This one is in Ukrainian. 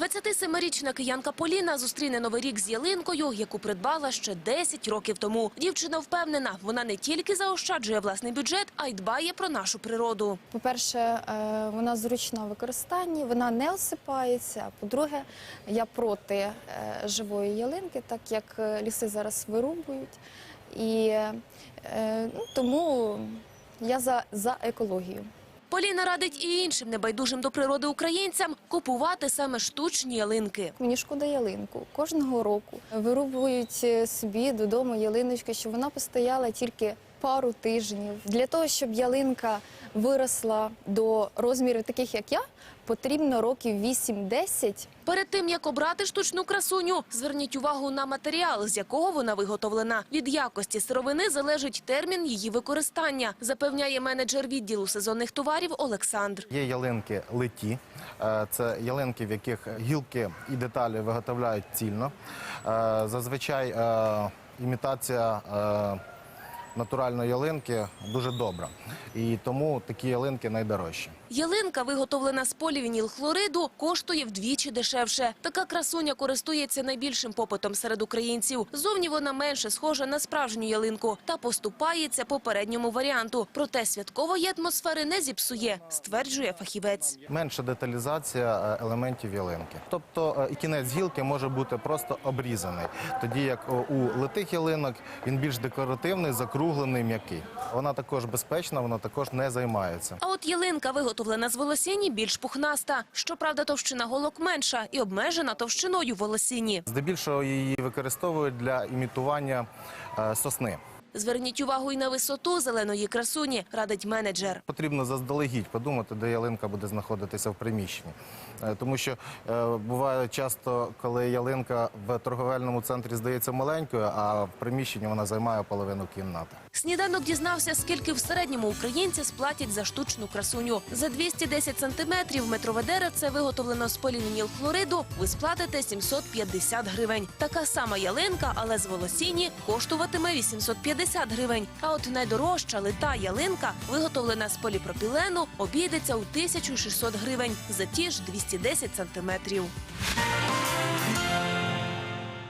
27-річна киянка Поліна зустріне новий рік з ялинкою, яку придбала ще 10 років тому. Дівчина впевнена, вона не тільки заощаджує власний бюджет, а й дбає про нашу природу. По-перше, е, вона зручна в використанні, вона не осипається. По-друге, я проти е, живої ялинки, так як е, ліси зараз вирубують. І ну, тому я за, за екологію. Поліна радить і іншим небайдужим до природи українцям купувати саме штучні ялинки. Мені шкода ялинку. Кожного року вирубують е, собі додому ялиночку, щоб вона постояла тільки пару тижнів. Для того, щоб ялинка виросла до розмірів таких, як я, потрібно років 8-10. Перед тим як обрати штучну красуню, зверніть увагу на матеріал, з якого вона виготовлена. Від якості сировини залежить термін її використання, запевняє менеджер відділу сезонних товарів Олександр. Є ялинки литі, Е, це ялинки, в яких гілки і деталі виготовляють цільно. Е, Зазвичай е, імітація натуральної ялинки дуже добра. І тому такі ялинки найдорожчі. Ялинка, виготовлена з полівінілхлориду, коштує вдвічі дешевше. Така красуня користується найбільшим попитом серед українців. Зовні вона менше схожа на справжню ялинку та поступається попередньому варіанту. Проте святкової атмосфери не зіпсує, стверджує фахівець. Менша деталізація е, елементів ялинки. Тобто е, кінець гілки може бути просто обрізаний, тоді як у литих ялинок він більш декоративний, закруглений, м'який. Вона також безпечна, вона також не займається. А от ялинка, виготовлена з волосіні, більш пухнаста. Щоправда, товщина голок менша і обмежена товщиною волосіні. Здебільшого її використовують для імітування е, сосни. Зверніть увагу й на висоту зеленої красуні, радить менеджер. Потрібно заздалегідь подумати, де ялинка буде знаходитися в приміщенні. Е, Тому що е, буває часто, коли ялинка в торговельному центрі здається маленькою, а в приміщенні вона займає половину кімнати. Сніданок дізнався, скільки в середньому українці сплатять за штучну красуню. За 210 сантиметрів метрове деревце, виготовлено з полівінілхлориду, ви сплатите 750 гривень. Така сама ялинка, але з волосіні, коштуватиме 850 гривень. А от найдорожча лита ялинка, виготовлена з поліпропілену, обійдеться у 1600 гривень за ті ж 210 сантиметрів.